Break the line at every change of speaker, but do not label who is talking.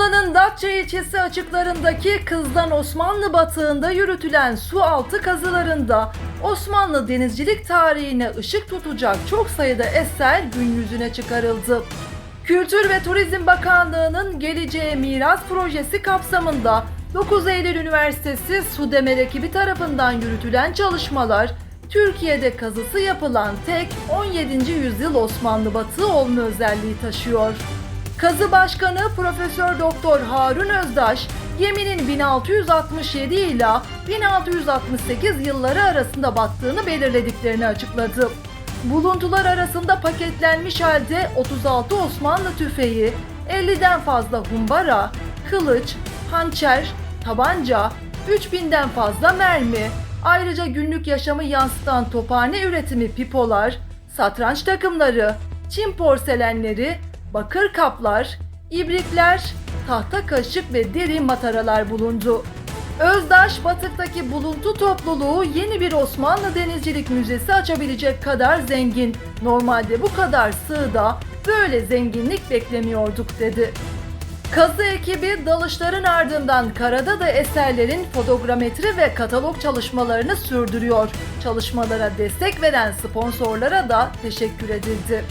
Muğla'nın Datça ilçesi açıklarındaki Kızdan Osmanlı batığında yürütülen su altı kazılarında Osmanlı denizcilik tarihine ışık tutacak çok sayıda eser gün yüzüne çıkarıldı. Kültür ve Turizm Bakanlığı'nın Geleceğe Miras projesi kapsamında 9 Eylül Üniversitesi Sudemer ekibi tarafından yürütülen çalışmalar Türkiye'de kazısı yapılan tek 17. yüzyıl Osmanlı batığı olma özelliği taşıyor. Kazı Başkanı Profesör Doktor Harun Özdaş, geminin 1667 ile 1668 yılları arasında battığını belirlediklerini açıkladı. Buluntular arasında paketlenmiş halde 36 Osmanlı tüfeği, 50'den fazla humbara, kılıç, hançer, tabanca, 3000'den fazla mermi, ayrıca günlük yaşamı yansıtan tophane üretimi pipolar, satranç takımları, Çin porselenleri, bakır kaplar, ibrikler, tahta kaşık ve deri mataralar bulundu. Özdaş Batık'taki buluntu topluluğu yeni bir Osmanlı Denizcilik Müzesi açabilecek kadar zengin. Normalde bu kadar sığda böyle zenginlik beklemiyorduk dedi. Kazı ekibi dalışların ardından karada da eserlerin fotogrametri ve katalog çalışmalarını sürdürüyor. Çalışmalara destek veren sponsorlara da teşekkür edildi.